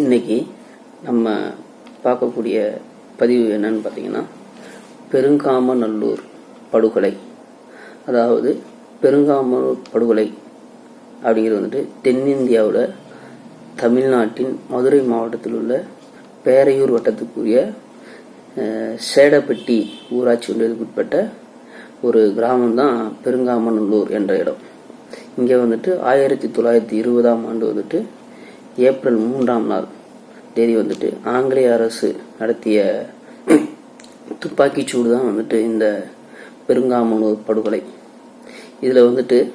இன்னைக்கு நம்ம பார்க்கக்கூடிய பதிவு என்னன்னு பார்த்தீங்கன்னா பெருங்காமநல்லூர் படுகொலை. அதாவது பெருங்காமநல்லூர் படுகொலை அப்படிங்கிறது வந்துட்டு தென்னிந்தியாவில் தமிழ்நாட்டின் மதுரை மாவட்டத்தில் உள்ள பேரையூர் வட்டத்துக்குரிய சேடப்பட்டி ஊராட்சி ஒன்றியத்துக்கு உட்பட்ட ஒரு கிராமம் தான் பெருங்காமநல்லூர் என்ற இடம். இங்கே வந்துட்டு ஆயிரத்தி தொள்ளாயிரத்தி இருபதாம் ஆண்டு வந்துட்டு ஏப்ரல் மூன்றாம் நாள் தேதி வந்துட்டு ஆங்கிலேய அரசு நடத்திய துப்பாக்கிச் சூடு தான் வந்துட்டு இந்த பெருங்காமனூர் படுகொலை. இதில் வந்துட்டு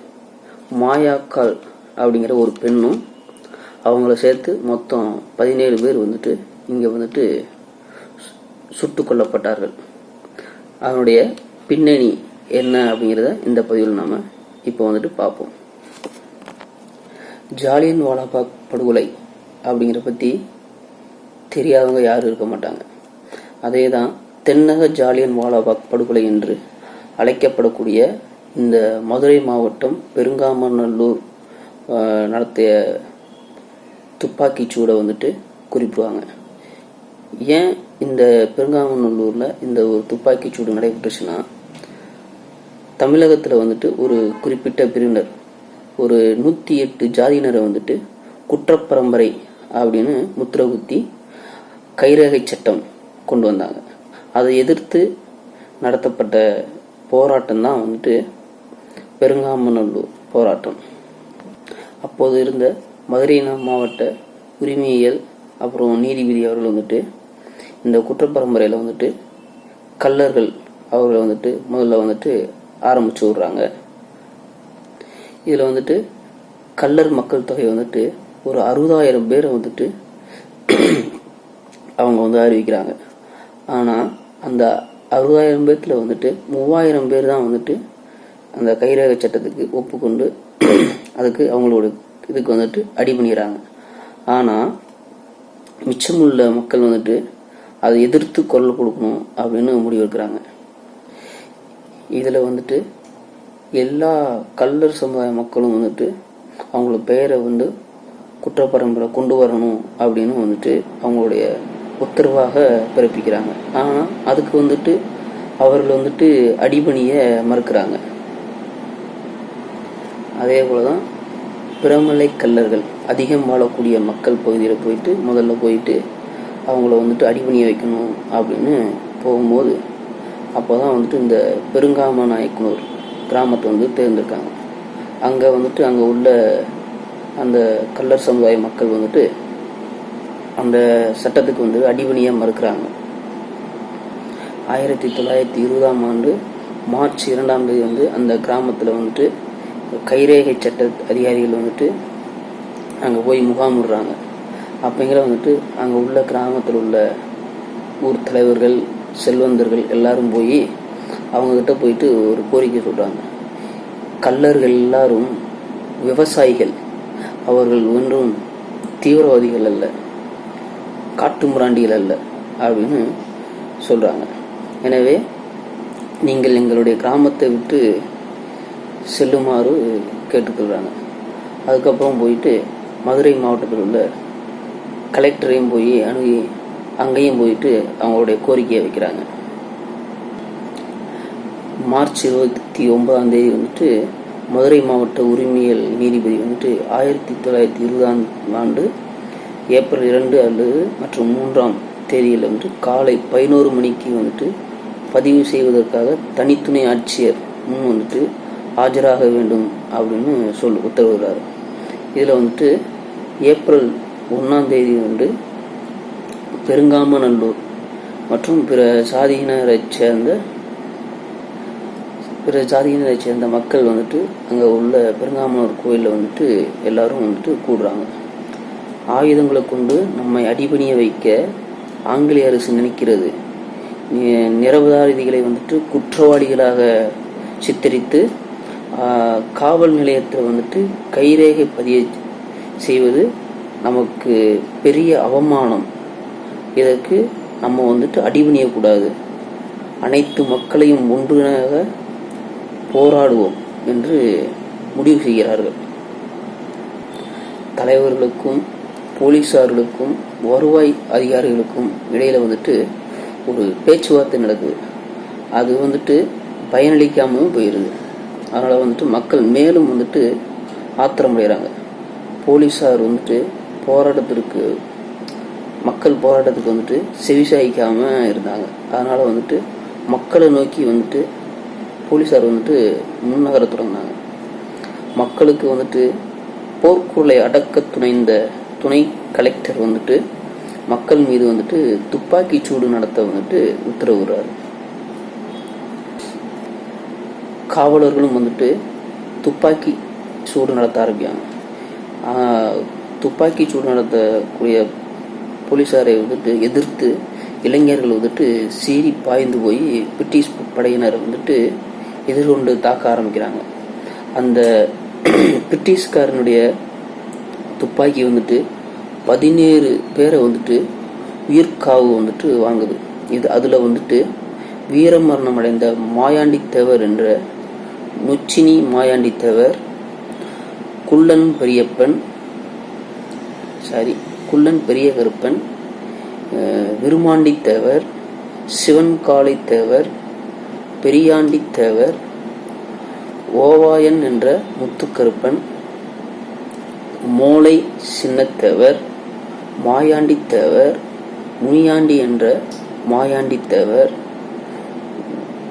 மாயாக்கால் அப்படிங்கிற ஒரு பெண்ணும் அவங்கள சேர்த்து மொத்தம் பதினேழு பேர் வந்துட்டு இங்கே வந்துட்டு சு- கொல்லப்பட்டார்கள். அதனுடைய பின்னணி என்ன அப்படிங்கிறத இந்த பதிவில் நாம் இப்போ வந்துட்டு பார்ப்போம். ஜாலியன் வாலாபாக் படுகொலை அப்படிங்கிற பற்றி தெரியாதவங்க யாரும் இருக்க மாட்டாங்க. அதே தான் தென்னக ஜாலியன் வாலாபாக் படுகொலை என்று அழைக்கப்படக்கூடிய இந்த மதுரை மாவட்டம் பெருங்காமநல்லூர் நடத்திய துப்பாக்கிச்சூடை வந்துட்டு குறிப்பிடுவாங்க. ஏன் இந்த பெருங்காமநல்லூரில் இந்த ஒரு துப்பாக்கிச்சூடு நடைபெற்றுச்சுன்னா தமிழகத்தில் வந்துட்டு ஒரு குறிப்பிட்ட பிரிவினர் ஒரு நூற்றி எட்டு ஜாதியினரை வந்துட்டு குற்றப்பரம்பரை அப்படின்னு முத்திர குத்தி கைரேகை சட்டம் கொண்டு வந்தாங்க. அதை எதிர்த்து நடத்தப்பட்ட போராட்டம் தான் வந்துட்டு பெருங்காமநல்லூர் போராட்டம். அப்போது இருந்த மதுரை மாவட்ட உரிமையியல் அப்புறம் நீதிபதி அவர்கள் வந்துட்டு இந்த குற்றப்பரம்பரையில் வந்துட்டு கல்லர்கள் அவர்களை வந்துட்டு முதல்ல வந்துட்டு ஆரம்பிச்சு விடுறாங்க. இதில் வந்துட்டு கல்லர் மக்கள் தொகை வந்துட்டு ஒரு அறுபதாயிரம் பேரை வந்துட்டு அவங்க வந்து அறிவிக்கிறாங்க. ஆனால் அந்த அறுபதாயிரம் பேர்த்தில் வந்துட்டு மூவாயிரம் பேர் தான் வந்துட்டு அந்த கைரேக சட்டத்துக்கு ஒப்புக்கொண்டு அதுக்கு அவங்களோட இதுக்கு வந்துட்டு அடி பண்ணிடுறாங்க. ஆனால் மிச்சமுள்ள மக்கள் வந்துட்டு அதை எதிர்த்து குரல் கொடுக்கணும் அப்படின்னு முடிவெடுக்கிறாங்க. இதில் வந்துட்டு எல்லா கல்லர் சமுதாய மக்களும் வந்துட்டு அவங்களோட பெயரை வந்து குற்றப்பரம்பரை கொண்டு வரணும் அப்படின்னு வந்துட்டு அவங்களுடைய உத்தரவாக பிறப்பிக்கிறாங்க. ஆனால் அதுக்கு வந்துட்டு அவர்கள் வந்துட்டு அடிபணிய மறுக்கிறாங்க. அதே போல் தான் பிரமலை கல்லர்கள் அதிகம் வாழக்கூடிய மக்கள் பகுதியில் போயிட்டு முதல்ல போயிட்டு அவங்கள வந்துட்டு அடிபணிய வைக்கணும் அப்படின்னு போகும்போது அப்போ தான் வந்துட்டு இந்த பெருங்காம நாயக்கனூர் கிராமத்தை வந்து தேர்ந்தெடுக்காங்க அங்கே வந்துட்டு அங்கே உள்ள அந்த கல்லர் சமுதாய மக்கள் வந்துட்டு அந்த சட்டத்துக்கு வந்து அடிபணியாக மறுக்கிறாங்க. ஆயிரத்தி தொள்ளாயிரத்தி இருபதாம் ஆண்டு மார்ச் இரண்டாம் தேதி வந்து அந்த கிராமத்தில் வந்துட்டு கைரேகை சட்ட அதிகாரிகள் வந்துட்டு அங்கே போய் முகாமிடுறாங்க அப்படிங்கிற வந்துட்டு அங்கே உள்ள கிராமத்தில் உள்ள ஊர் தலைவர்கள் செல்வந்தர்கள் எல்லாரும் போய் அவங்கக்கிட்ட போயிட்டு ஒரு கோரிக்கை சொல்கிறாங்க கல்லர்கள் எல்லாரும் விவசாயிகள் அவர்கள் ஒன்றும் தீவிரவாதிகள் அல்ல காட்டு முராண்டிகள் அல்ல அப்படின்னு சொல்கிறாங்க எனவே நீங்கள் எங்களுடைய கிராமத்தை விட்டு செல்லுமாறு கேட்டுக்கொள்கிறாங்க அதுக்கப்புறம் போயிட்டு மதுரை மாவட்டத்தில் உள்ள கலெக்டரையும் போய் அணுகி அங்கேயும் போயிட்டு அவங்களுடைய கோரிக்கையை வைக்கிறாங்க. மார்ச் இருபத்தி ஒன்பதாம் தேதி வந்துட்டு மதுரை மாவட்ட உரிமையல் நீதிபதி வந்துட்டு ஆயிரத்தி தொள்ளாயிரத்தி இருபதாம் ஆண்டு ஏப்ரல் இரண்டு அல்லது மற்றும் மூன்றாம் தேதியில் வந்துட்டு காலை பதினோரு மணிக்கு வந்துட்டு பதிவு செய்வதற்காக தனித்துணை ஆட்சியர் முன் வந்துட்டு ஆஜராக வேண்டும் அப்படின்னு சொல் உத்தரவுகிறார் இதில் வந்துட்டு ஏப்ரல் ஒன்றாம் தேதி வந்து பெருங்காமநல்லூர் மற்றும் பிற சாதியினரைச் சேர்ந்த பிற ஜாதியினரை சேர்ந்த மக்கள் வந்துட்டு அங்கே உள்ள பெருங்காமனூர் கோயிலில் வந்துட்டு எல்லாரும் வந்துட்டு கூடுறாங்க. ஆயுதங்களை கொண்டு நம்மை அடிபணிய வைக்க ஆங்கிலேய அரசு நினைக்கிறது. நி- வந்துட்டு குற்றவாளிகளாக சித்தரித்து காவல் நிலையத்தில் வந்துட்டு கைரேகை பதிய செய்வது நமக்கு பெரிய அவமானம். இதற்கு நம்ம வந்துட்டு அடிபணியக்கூடாது. அனைத்து மக்களையும் ஒன்றாக போராடுவோம் என்று முடிவு செய்கிறார்கள். தலைவர்களுக்கும் போலீஸார்களுக்கும் வருவாய் அதிகாரிகளுக்கும் இடையில் வந்துட்டு ஒரு பேச்சுவார்த்தை நடக்குது. அது வந்துட்டு பயனளிக்காமலும் போயிடுது அதனால் வந்துட்டு மக்கள் மேலும் வந்துட்டு ஆத்திரமடைகிறாங்க. போலீஸார் வந்துட்டு போராட்டத்திற்கு மக்கள் போராட்டத்துக்கு வந்துட்டு செவிசாய்க்காமல் இருந்தாங்க. அதனால் வந்துட்டு மக்களை நோக்கி வந்துட்டு போலீஸார் வந்துட்டு முன்னகர தொடங்கினாங்க மக்களுக்கு வந்துட்டு போர்க்குரலை அடக்க துணைந்த துணை கலெக்டர் வந்துட்டு மக்கள் மீது வந்துட்டு துப்பாக்கி சூடு நடத்த வந்துட்டு உத்தரவுறார் காவலர்களும் வந்துட்டு துப்பாக்கி சூடு நடத்த ஆரம்பிக்காங்க துப்பாக்கி சூடு நடத்தக்கூடிய போலீஸாரை வந்துட்டு எதிர்த்து இளைஞர்கள் வந்துட்டு சீறி பாய்ந்து போய் பிரிட்டிஷ் படையினர் வந்துட்டு எதிர்கொண்டு தாக்க ஆரம்பிக்கிறாங்க. அந்த பிரிட்டிஷ்காரனுடைய துப்பாக்கி வந்துட்டு பதினேழு பேரை வந்துட்டு உயிர்காவு வந்துட்டு வாங்குது. இது அதில் வந்துட்டு வீரமரணம் அடைந்த மாயாண்டி தேவர் என்ற நொச்சினி மாயாண்டி தேவர் குள்ளன் பெரியப்பன் சாரி குள்ளன் பெரிய கருப்பன் விருமாண்டி தேவர் சிவன் காளை தேவர் பெரியாண்டித் தேவர் ஓவாயன் என்ற முத்துக்கருப்பன் மோளை சின்னத்தேவர் மாயாண்டித்தேவர் முனியாண்டி என்ற மாயாண்டித்தேவர்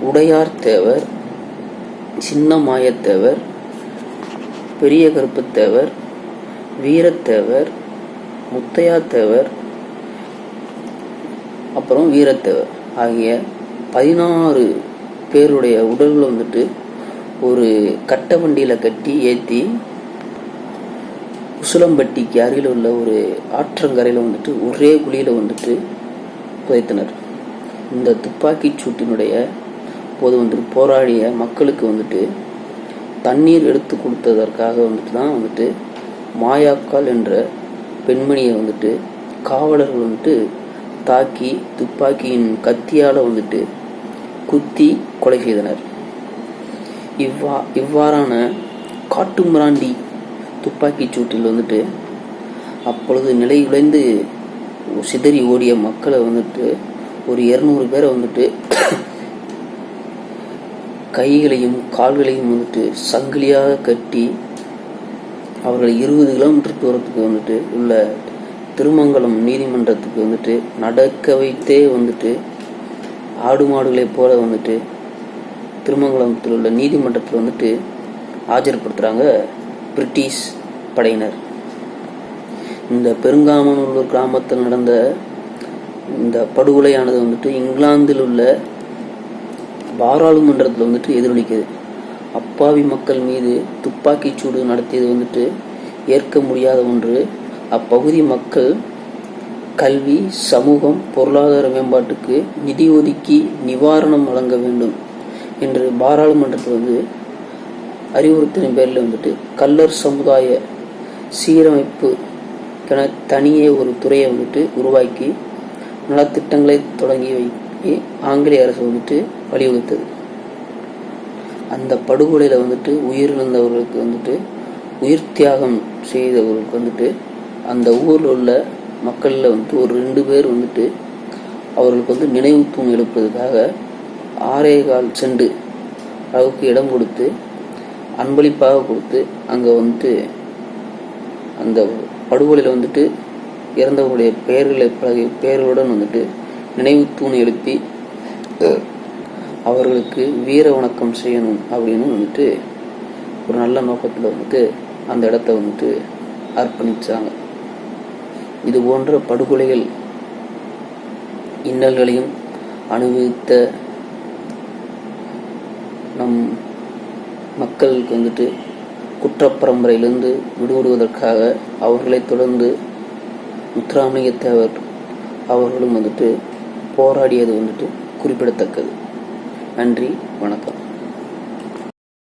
உடையார்த்தேவர் சின்ன மாயத்தேவர் பெரிய கருப்புத்தேவர் வீரத்தேவர் முத்தையாத்தேவர் அப்புறம் வீரத்தேவர் ஆகிய பதினாறு பேருடைய உடல்களை வந்துட்டு ஒரு கட்ட வண்டியில் கட்டி ஏற்றி உசிலம்பட்டிக்கு அருகில் உள்ள ஒரு ஆற்றங்கரையில் வந்துட்டு ஒரே குழியில் வந்துட்டு புதைத்தனர். இந்த துப்பாக்கிச் சூட்டினுடைய போது வந்துட்டு போராடிய மக்களுக்கு வந்துட்டு தண்ணீர் எடுத்து கொடுத்ததற்காக வந்துட்டு தான் வந்துட்டு மாயாக்கால் என்ற பெண்மணியை வந்துட்டு காவலர்கள் வந்துட்டு தாக்கி துப்பாக்கியின் கத்தியால் வந்துட்டு குத்தி கொலை செய்தனர். இவ்வா இவ்வாறான காட்டுமிராண்டி துப்பாக்கிச் சூட்டில் வந்துட்டு அப்பொழுது நிலையுடைந்து சிதறி ஓடிய மக்களை வந்துட்டு ஒரு இருநூறு பேரை வந்துட்டு கைகளையும் கால்களையும் வந்துட்டு சங்கிலியாக கட்டி அவர்கள் இருபது கிலோமீட்டர் தூரத்துக்கு வந்துட்டு உள்ள திருமங்கலம் நீதிமன்றத்துக்கு வந்துட்டு நடக்க வைத்தே வந்துட்டு ஆடு மாடுகளைப் போல வந்துட்டு திருமங்கலத்தில் உள்ள நீதிமன்றத்தில் வந்துட்டு ஆஜர்படுத்துகிறாங்க பிரிட்டிஷ் படையினர். இந்த பெருங்காமனூர் கிராமத்தில் நடந்த இந்த படுகொலையானது வந்துட்டு இங்கிலாந்தில் உள்ள பாராளுமன்றத்தில் வந்துட்டு எதிரொலிக்குது. அப்பாவி மக்கள் மீது துப்பாக்கிச் சூடு நடத்தியது வந்துட்டு ஏற்க முடியாத ஒன்று. அப்பகுதி மக்கள் கல்வி சமூகம் பொருளாதார மேம்பாட்டுக்கு நிதி ஒதுக்கி நிவாரணம் வழங்க வேண்டும். என்று பாராளுமன்றத்தில் வந்து அறிவுறுத்தின பேரில் வந்துட்டு கல்லர் சமுதாய சீரமைப்பு என தனியே ஒரு துறையை வந்துட்டு உருவாக்கி நலத்திட்டங்களை தொடங்கி வைக்கி ஆங்கிலேய அரசு வந்துட்டு வலியுறுத்தது. அந்த படுகொலையில் வந்துட்டு உயிரிழந்தவர்களுக்கு வந்துட்டு உயிர் தியாகம் செய்தவர்களுக்கு வந்துட்டு அந்த ஊரில் உள்ள மக்களில் வந்துட்டு ஒரு ரெண்டு பேர் வந்துட்டு அவர்களுக்கு வந்து நினைவு தூண் எழுப்புறதுக்காக ஆறே கால் செண்டு அளவுக்கு இடம் கொடுத்து அன்பளிப்பாக கொடுத்து அங்கே வந்துட்டு அந்த படுகொலையில் வந்துட்டு இறந்தவர்களுடைய பெயர்களை பழகிய பெயர்களுடன் வந்துட்டு நினைவு தூண் எழுப்பி அவர்களுக்கு வீர வணக்கம் செய்யணும் அப்படின்னு வந்துட்டு ஒரு நல்ல நோக்கத்தில் வந்துட்டு அந்த இடத்த வந்துட்டு அர்ப்பணிச்சாங்க. இது போன்ற படுகொலைகள் இன்னல்களையும் அனுபவித்த நம் மக்களுக்கு வந்துட்டு குற்றப்பரம்பரையிலிருந்து விடுபடுவதற்காக அவர்களை தொடர்ந்து முத்துராமலிங்க தேவர் அவர்களும் வந்துட்டு போராடியது வந்துட்டு குறிப்பிடத்தக்கது. நன்றி வணக்கம்.